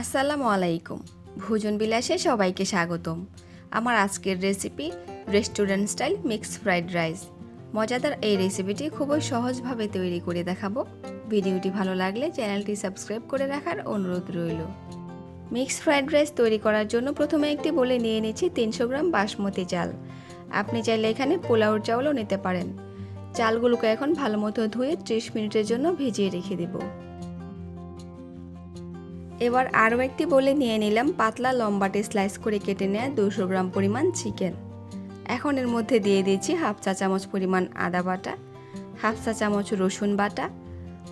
আসসালামু আলাইকুম। ভোজন বিলাসে সবাইকে স্বাগতম। আমার আজকের recipe restaurant style mix fried rice মজাদার এই রেসিপিটি খুবই সহজভাবে তৈরি করে দেখাবো। ভিডিওটি ভালো লাগলে চ্যানেলটি সাবস্ক্রাইব করে রাখার অনুরোধ রইল। মিক্স ফ্রাইড রাইস তৈরি করার জন্য প্রথমে একটি বলে নিয়ে নিচ্ছি তিনশো গ্রাম বাসমতি চাল। আপনি চাইলে এখানে পোলাওর চাউলও নিতে পারেন। চালগুলোকে এখন ভালো মতো ধুয়ে ত্রিশ মিনিটের জন্য ভিজিয়ে রেখে দেবো। এবার আরও একটি বলে নিয়ে নিলাম পাতলা লম্বাটে স্লাইস করে কেটে নেওয়া দুশো গ্রাম পরিমাণ চিকেন। এখন এর মধ্যে দিয়ে দিয়েছি হাফ চা চামচ পরিমাণ আদা বাটা, হাফ চা চামচ রসুন বাটা,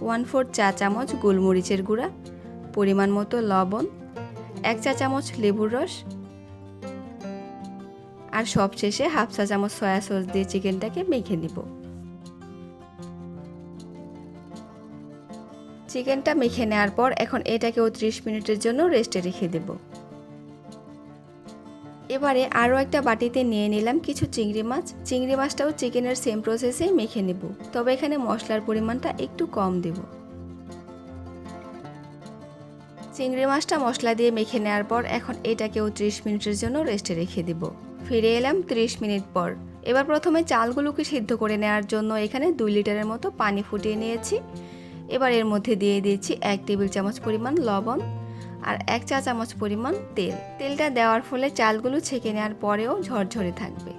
ওয়ান ফোর চা চামচ গোলমরিচের গুঁড়া, পরিমাণ মতো লবণ, এক চা চামচ লেবুর রস আর সবশেষে হাফ চা চামচ সয়া সস দিয়ে চিকেনটাকে মেখে নিব। চিকেনটা মেখে নেওয়ার পর এখন এটাকেও ত্রিশ মিনিটের জন্য রেস্টে রেখে দেব। এবারে আরও একটা বাটিতে নিয়ে নিলাম কিছু চিংড়ি মাছ। চিংড়ি মাছটাও চিকেনের সেম প্রসেসেই মেখে নেব। তবে এখানে মশলার পরিমাণটা একটু কম দেব। চিংড়ি মাছটা মশলা দিয়ে মেখে নেওয়ার পর এখন এটাকেও ত্রিশ মিনিটের জন্য রেস্টে রেখে দেব। ফিরে এলাম ত্রিশ মিনিট পর। এবার প্রথমে চালগুলোকে সিদ্ধ করে নেওয়ার জন্য এখানে দুই লিটারের মতো পানি ফুটিয়ে নিয়েছি। এবার এর মধ্যে দিয়ে দিয়েছি এক টেবিল চামচ পরিমাণ লবণ আর এক চা চামচ পরিমাণ তেল। তেলটা দেওয়ার ফলে চালগুলো ছেঁকে নেওয়ার পরেও ঝরঝরে থাকবে।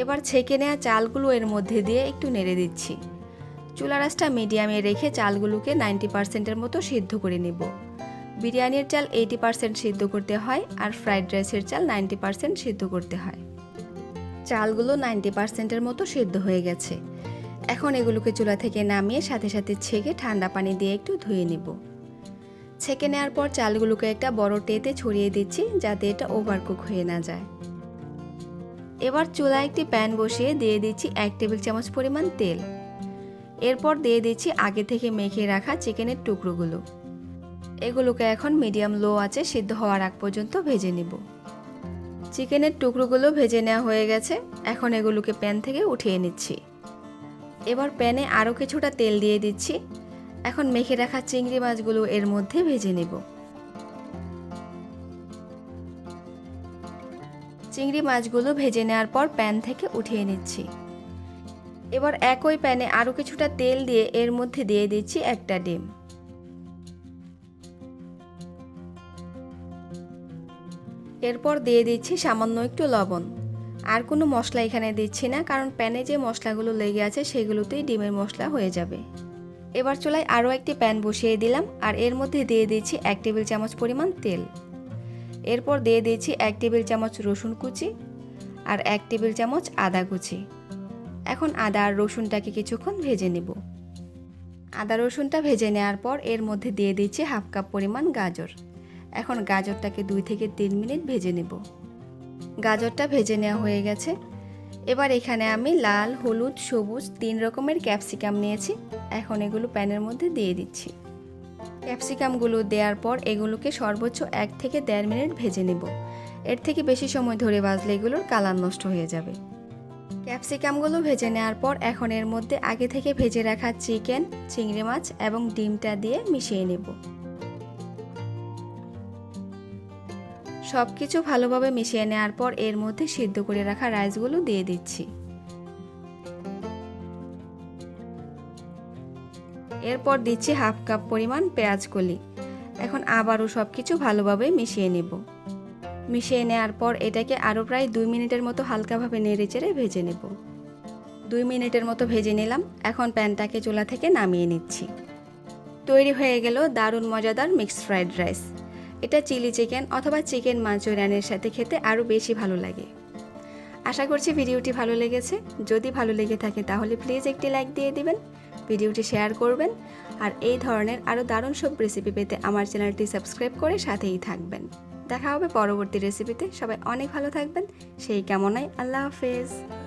এবার ছেঁকে নেওয়া চালগুলো এর মধ্যে দিয়ে একটু নেড়ে দিচ্ছি। চুলা রাসটা মিডিয়ামে রেখে চালগুলোকে নাইনটি পার্সেন্টের মতো সিদ্ধ করে নেব। বিরিয়ানির চাল এইটি পার্সেন্ট সিদ্ধ করতে হয় আর ফ্রাইড রাইসের চাল নাইনটি পার্সেন্ট সিদ্ধ করতে হয়। চালগুলো নাইনটি পার্সেন্টের মতো সিদ্ধ হয়ে গেছে। এখন এগুলোকে চুলা থেকে নামিয়ে সাথে সাথে ছেঁকে ঠান্ডা পানি দিয়ে একটু ধুয়ে নেব। ছেঁকে নেওয়ার পর চালগুলোকে একটা বড় টেতে ছড়িয়ে দিচ্ছি যাতে এটা ওভারকুক হয়ে না যায়। এবার চুলায় একটি প্যান বসিয়ে দিয়ে দিচ্ছি এক টেবিল চামচ পরিমাণ তেল। এরপর দিয়ে দিচ্ছি আগে থেকে মেখে রাখা চিকেনের টুকরোগুলো। এগুলোকে এখন মিডিয়াম লো আছে সিদ্ধ হওয়ার আগ পর্যন্ত ভেজে নেব। চিকেনের টুকরোগুলো ভেজে নেওয়া হয়ে গেছে। এখন এগুলোকে প্যান থেকে উঠিয়ে নিচ্ছি। এবার প্যানে আরও কিছুটা তেল দিয়ে দিচ্ছি। এখন মেখে রাখা চিংড়ি মাছগুলো এর মধ্যে ভেজে নেব। চিংড়ি মাছগুলো ভেজে নেওয়ার পর প্যান থেকে উঠিয়ে নিচ্ছি। এবার একই প্যানে আরও কিছুটা তেল দিয়ে এর মধ্যে দিয়ে দিচ্ছি একটা ডিম। এরপর দিয়ে দিচ্ছি সামান্য একটু লবণ। আর কোনো মশলা এখানে দিচ্ছি না, কারণ প্যানে যে মশলাগুলো লেগে আছে সেগুলোতেই ডিমের মশলা হয়ে যাবে। এবার চুলায় আরও একটি প্যান বসিয়ে দিলাম, আর এর মধ্যে দিয়ে দিয়েছি এক টেবিল চামচ পরিমাণ তেল। এরপর দিয়ে দিয়েছি এক টেবিল চামচ রসুন কুচি আর এক টেবিল চামচ আদা কুচি। এখন আদা আর রসুনটাকে কিছুক্ষণ ভেজে নেব। আদা রসুনটা ভেজে নেওয়ার পর এর মধ্যে দিয়ে দিচ্ছি হাফ কাপ পরিমাণ গাজর। এখন গাজরটাকে দুই থেকে তিন মিনিট ভেজে নেব। গাজরটা ভেজে নেওয়া হয়ে গেছে। এবার এখানে আমি লাল, হলুদ, সবুজ তিন রকমের ক্যাপসিকাম নিয়েছি। এখন এগুলো প্যানের মধ্যে দিয়ে দিচ্ছি। ক্যাপসিকামগুলো দেওয়ার পর এগুলোকে সর্বোচ্চ এক থেকে দেড় মিনিট ভেজে নেব। এর থেকে বেশি সময় ধরে ভাজলে এগুলোর কালার নষ্ট হয়ে যাবে। ক্যাপসিকামগুলো ভেজে নেওয়ার পর এখন এর মধ্যে আগে থেকে ভেজে রাখা চিকেন, চিংড়ি মাছ এবং ডিমটা দিয়ে মিশিয়ে নেব। সব কিছু ভালোভাবে মিশিয়ে নেওয়ার পর এর মধ্যে সিদ্ধ করে রাখা রাইসগুলো দিয়ে দিচ্ছি। এরপর দিচ্ছি হাফ কাপ পরিমাণ পেঁয়াজ কলি। এখন আবারও সব কিছু ভালোভাবে মিশিয়ে নেব। মিশিয়ে নেওয়ার পর এটাকে আরও প্রায় দুই মিনিটের মতো হালকাভাবে নেড়ে চেড়ে ভেজে নেব। দুই মিনিটের মতো ভেজে নিলাম। এখন প্যানটাকে চুলা থেকে নামিয়ে নিচ্ছি। তৈরি হয়ে গেল দারুণ মজাদার মিক্সড ফ্রাইড রাইস। এটা চিলি চিকেন অথবা চিকেন মাঞ্চুরিয়ানের সাথে খেতে আরও বেশি ভালো লাগে। আশা করছি ভিডিওটি ভালো লেগেছে। যদি ভালো লেগে থাকে তাহলে প্লিজ একটি লাইক দিয়ে দিবেন, ভিডিওটি শেয়ার করবেন, আর এই ধরনের আরও দারুণ সব রেসিপি পেতে আমার চ্যানেলটি সাবস্ক্রাইব করে সাথেই থাকবেন। দেখা হবে পরবর্তী রেসিপিতে সবাই অনেক ভালো থাকবেন। সেই কামনায় আল্লাহ হাফেজ।